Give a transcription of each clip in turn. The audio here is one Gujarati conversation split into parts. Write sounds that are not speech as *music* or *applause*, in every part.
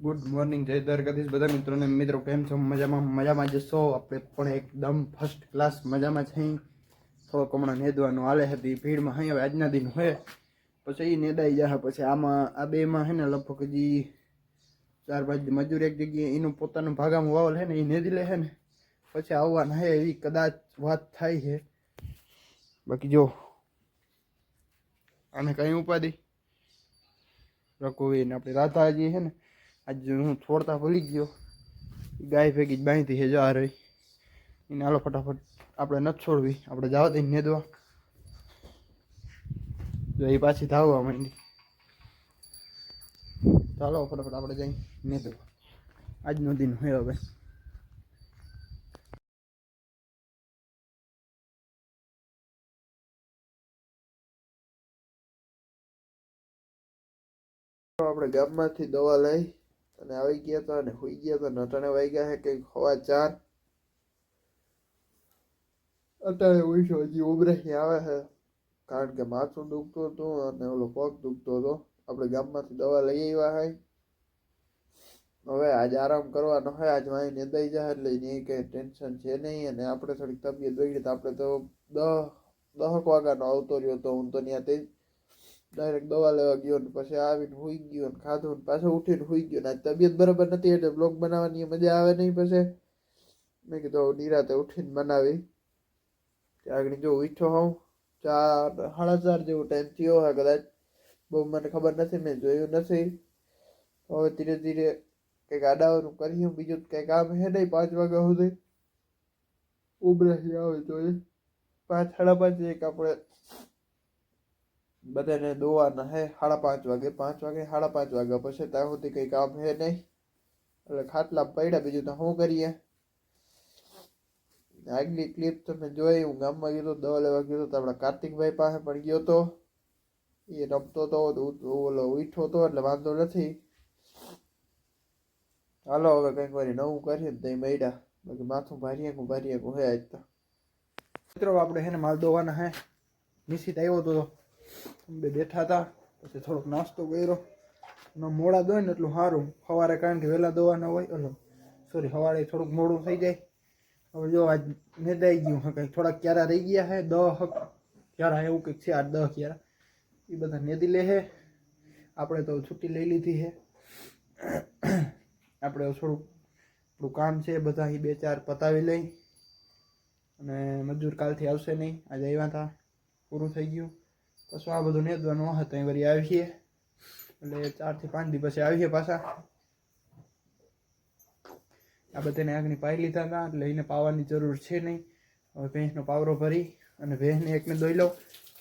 ગુડ મોર્નિંગ જય દ્વારકાધીશ બધા મિત્રોને, મિત્રો, કેમ છો? મજામાં? મજામાં જશો આપણે પણ એકદમ ફર્સ્ટ ક્લાસ મજામાં છે થોડોક હમણાં નેદવાનું હાલે હતી. ભીડમાં અહીં હવે આજના દિન હોય. પછી એ નેદાઈ જાય પછી આમાં, આ બેમાં છે ને, લગભગ હજી ચાર પાંચ મજૂર એક જગ્યાએ એનું પોતાનું ભાગામાં વાવલ છે ને એ નેદી લે છે ને. પછી આવવાના હે એવી કદાચ વાત થાય છે બાકી જો, આને કઈ ઉપાધિ? રઘુવીર ને આપણી રાધાજી છે ને આજે હું છોડતા ભૂલી ગયો. ગાય ભેગી જ બાંધી છે જવા રહી. એને હાલો ફટાફટ આપણે નથી છોડવી, આપણે જવા દઈને નેદવા. જો એ પાછી ધાવવા માંડી. ચાલો ફટાફટ આપણે જઈ નેદવા. આજનો દિન હોય હવે. આપણે ગામમાંથી દવા લઈ અને આવી ગયા હતા અને હોઈ ગયા હતા નટાણે વાગ્યા છે કંઈક હવા ચાર. અત્યારે ઉઠ્યો હજી ઉભરાઈ આવે છે કારણ કે માથું દુખતું હતું અને ઓલો પગ દુખતો હતો. આપણે ગામમાંથી દવા લઈ આવ્યા હોય હવે આજ આરામ કરવાનો હોય આજ વાંઈ નિંદાઈ જાય એટલે એની કંઈ ટેન્શન છે નહીં અને આપણે થોડીક તબિયત બગડી તો આપણે તો દહ, દહક વાગ્યાનો આવતો રહ્યો હતો હું તો ત્યાં તે ડાયરેક્ટ દવા લેવા ગયો ને પછી આવીને હુઈ ગયો ને ખાધું ને પાછો ઉઠીને હુઈ ગયો ને તબિયત બરાબર નથી, એટલે બ્લોગ બનાવવાની મજા આવે નહીં પછી. મેં કીધું નિરાતે ઉઠીને બનાવી. આગળ જો ઉઠ્યો હોઉં. ચાર, સાડા ચાર જેવો ટાઈમ થયો હોય કદાચ. બહુ મને ખબર નથી, મેં જોયું નથી. હવે ધીરે ધીરે કંઈક આડાવાનું કર્યું બીજું કંઈ કામ હે નહીં પાંચ વાગ્યા સુધી. ઉભરાથી આવે જોઈએ. પાંચ, સાડા પાંચ એક આપણે બધાને દોવાના હે, સાડા પાંચ વાગે પાંચ વાગે, સાડા પાંચ વાગ્યા પછી ત્યાં સુધી કંઈ કામ હે નહીં. એટલે ખાટલા પડ્યા, બીજું તો શું કરીએ? આગલી ક્લિપ તમે જોઈ, હું ગામમાં ગયો હતો દવા લેવા ગયો તો આપણા કાર્તિકભાઈ પાસે પણ ગયો હતો એ રમતો હતો ઓલો ઉઠો હતો એટલે વાંધો નથી. હાલો, હવે કંઈક વાર નવું કરીએ ને ત્યાં મળ્યા. બાકી માથું ભારીએ હું ભારીએ હું હે આજ તો. મિત્રો, આપણે હે ને માલ દોવાના હે. નિશ્ચિત આવ્યો હતો બે બેઠા હતા, પછી થોડોક નાસ્તો કર્યો. ન મોડા દોય ને એટલું સારું. સવારે કારણ કે વહેલા દોવાના હોય ઓલો સોરી સવારે થોડુંક મોડું થઈ જાય. હવે જો આજ મેદાઈ ગયું હા કંઈક થોડાક ક્યારા રહી ગયા હે, દહ ક્યારા, એવું કંઈક છે, આઠ, દહ ક્યારા. એ બધા નેદી લે હે. આપણે તો છુટ્ટી લઈ લીધી છે આપણે થોડુંક, થોડું કામ છે, બધા એ બે ચાર પતાવી લઈ. અને મજૂર કાલથી આવશે નહીં. આજે આવ્યા હતા, પૂરું થઈ ગયું. પછી આ બધું નેદવાનું હશે ત્યાં વળી આવીએ. એટલે ચારથી પાંચ દિવસ પછી આવીએ પાછા. આ બધાને આગની પાઈ લીધા હતા, એટલે એને પાવાની જરૂર છે નહીં. હવે ભેંસનો પાવરો ભરી અને ભેંસને એકને દોઈ લઉં.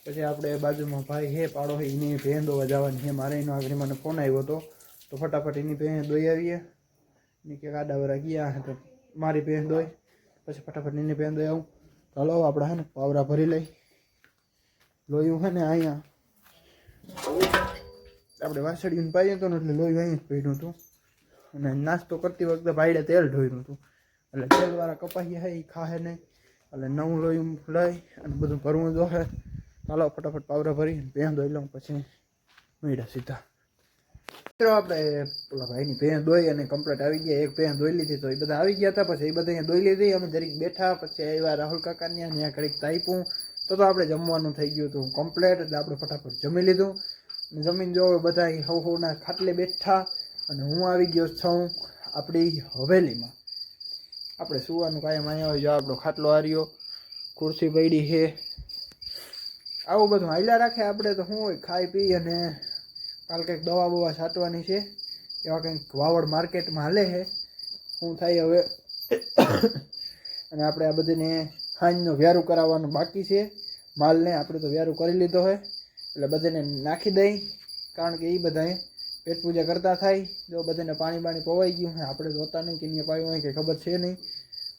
પછી આપણે બાજુમાં ભાઈ હે, પાડો હે, એની ભેં દોવા જવાની છે મારે એનો આગળ મને ફોન આવ્યો હતો. તો ફટાફટ એની ભેં દોઈ આવીએ. ને કે ગાડાવરા ગયા તો મારી ભેં દોઈ પછી ફટાફટ એની ભેં દોઈ આવું. હલો આપણે હે ને પાવરા ભરી લઈ. લોહી છે ને અહીંયા. આપણે વાસળીને પાડ્યું તો ને એટલે લોહી અહીંયા જ પડ્યું હતું. અને નાસ્તો કરતી વખતે ભાઈડે તેલ ઢોયું હતું. એટલે તેલવાળા કપાઈ હે એ ખાહે નહીં. એટલે નવું લોહી લઈ અને બધું ભરવું જોહે ચાલો ફટાફટ પાવરા ભરી ભેં દોઈ લઉં પછી મળ્યા સીધા. મિત્રો, આપણે પેલા ભાઈની ભેં દોઈ અને કમ્પ્લેટ આવી ગયા. એક ભેં દોઈ લીધી તો એ બધા આવી ગયા હતા. પછી એ બધા અહીંયા દોઈ લીધી. અમે જરીક બેઠા. પછી આવ્યા રાહુલ કાકાની અને ઘડીક તાઈપું તો તો આપણે જમવાનું થઈ ગયું હતું કમ્પ્લેટ એટલે આપણે ફટાફટ જમી લીધું. જમીન જો બધા હવ હવના ખાટલે બેઠા અને હું આવી ગયો છું આપણી હવેલીમાં. આપણે સુવાનું કાયમ અહીંયા હોય જો આપણો ખાટલો હાર્યો, ખુરશી પડી છે. આવું બધું હાલ્યા રાખે આપણે તો શું હોય ખાઈ પી અને કાલ કંઈક દવા બવા છાંટવાની છે, એવા કંઈક વાવડ માર્કેટમાં હાલે છે. શું થાય હવે. *coughs* અને આપણે આ બધીને હાંજનો વ્યારું કરાવવાનું બાકી છે. માલને આપણે તો વ્યારું કરી લીધો હોય, એટલે બધાને નાખી દઈ, કારણ કે એ બધાએ પેટ પૂજા કરતા થાય, જો બધાને પાણી બાણી પવાઈ ગયું હોય, આપણે જોતા નહીં કે અહીંયા પાયું હોય કે ખબર છે નહીં.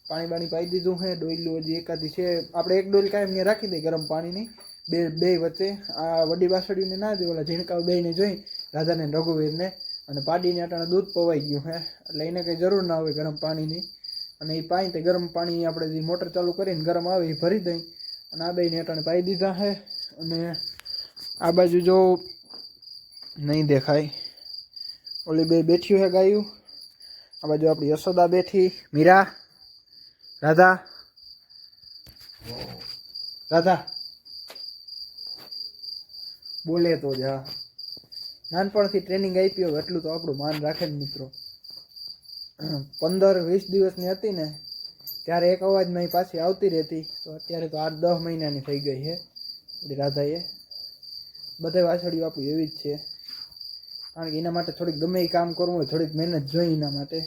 પાણી બાણી પાઈ દીધું હોય ડોયલું હજી એકાદી છે, આપણે એક ડોલ કાંઈ અહીંયા રાખી દઈએ ગરમ પાણીની. બે બે વચ્ચે, આ વડી વાસળીને ના જોઈએ ઓલા ઝીણકા બેને જોઈ રાધાને રઘુવીરને, અને પાડીને અટાણે દૂધ પવાઈ ગયું હે, એટલે એને કંઈ જરૂર ના હોય ગરમ પાણીની. અને એ પાણી તે ગરમ પાણી આપણે જે મોટર ચાલુ કરીને ગરમ આવે એ ભરી દઈ. અને આ બેને અટાણે પાઈ દીધા છે અને આ બાજુ જો નહીં દેખાય. ઓલી બે બેઠ્યું હે ગાયું. આ બાજુ આપણી યશોદા બેઠી, મીરા, રાધા. રાધા. બોલે તો જા. નાનપણથી ટ્રેનિંગ આપી હોય એટલું તો આપણું માન રાખે ને મિત્રો. પંદર વીસ દિવસની હતી ને ત્યારે એક અવાજમાં મારી પાછી આવતી રહેતી. તો અત્યારે તો આઠ દસ મહિનાની થઈ ગઈ છે. આપણી રાધાએ બધા વાછડીઓ આપણી એવી જ છે. કારણ કે એના માટે થોડીક ગમે એ કામ કરવું હોય, થોડીક મહેનત જોઈએ એના માટે.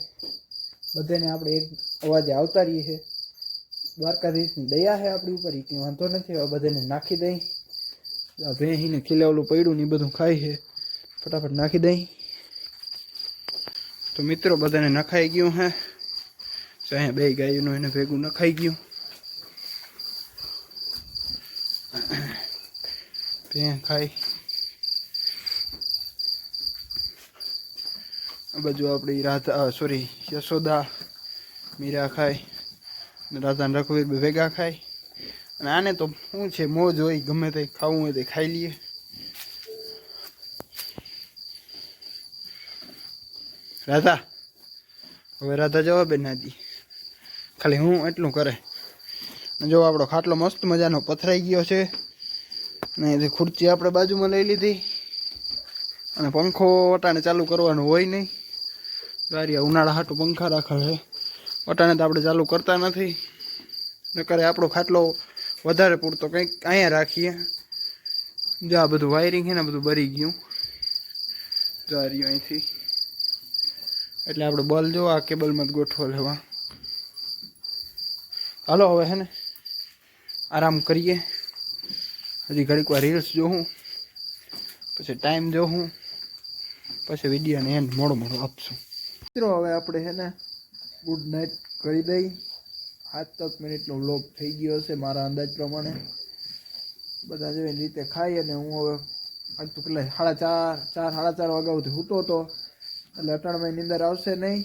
બધાને આપણે એક અવાજે આવતા રહીએ છીએ. દ્વારકાધીશની દયા છે આપણી ઉપર, એ કંઈ વાંધો નથી. હવે બધાને નાખી દઈ. ભેહીને ખીલાવેલું પડ્યું ને એ બધું ખાય છે. ફટાફટ નાખી દઈ. તો મિત્રો બધાને નખાઈ ગયું હે તો અહીંયા બે ગાયોનું એને ભેગું નખાઈ ગયું. ભેં ખાઈ. આ બાજુ આપણી રાધા સોરી યશોદા, મીરા ખાય અને રાધા અને રઘુવીર ભેગા ખાય અને આને તો શું છે, મોજ હોય, ગમે તે ખાવું હોય તે ખાઈ લઈએ. રાધા, હવે રાધા જવાબ જ ના દી ખાલી હું એટલું કરે. જો આપણો ખાટલો મસ્ત મજાનો પથરાઈ ગયો છે, અને એ ખુરચી આપણે બાજુમાં લઈ લીધી. અને પંખો વટાણે ચાલુ કરવાનું હોય નહીં. ગારિયા ઉનાળા હાટું પંખા રાખે છે. વટાણે તો આપણે ચાલુ કરતા નથી. નકરે આપણો ખાટલો વધારે પૂરતો કંઈક અહીંયા રાખીએ. જો આ બધું વાયરિંગ છે ને બધું બરી ગયું. જો અહીંથી. એટલે આપણે બલ જો આ કેબલમાં જ ગોઠવો લેવા હાલો હવે હે ને, આરામ કરીએ. હજી ઘડીક વાર રીલ્સ જોઉં, પછી ટાઈમ જોઉં, પછી વિડીયોને એન્ડ મોડો મોડો આપશું. મિત્રો, હવે આપણે છે ને ગુડ નાઇટ કરી દઈ. સાત તક મિનિટનો લોક થઈ ગયો હશે મારા અંદાજ પ્રમાણે. બધા જેવી રીતે ખાઈ અને હું હવે આજ તો કેટલા, સાડા ચાર ચાર, સાડા ચાર વાગ્યાથી સૂતો હતો. એટલે અટાણમાં નિંદર આવશે નહીં.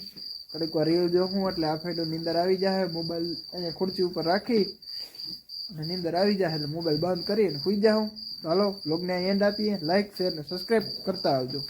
ઘડીક વાર રીલ જોઉં એટલે આ ફેટો નીંદર આવી જાય મોબાઈલ અહીંયા ખુરશી ઉપર રાખી અને નીંદર આવી જાય એટલે મોબાઈલ બંધ કરીને સુઈ જાઉં. ચાલો બ્લોગને એન્ડ આપીએ. લાઇક શેર અને સબસ્ક્રાઈબ કરતા આવજો.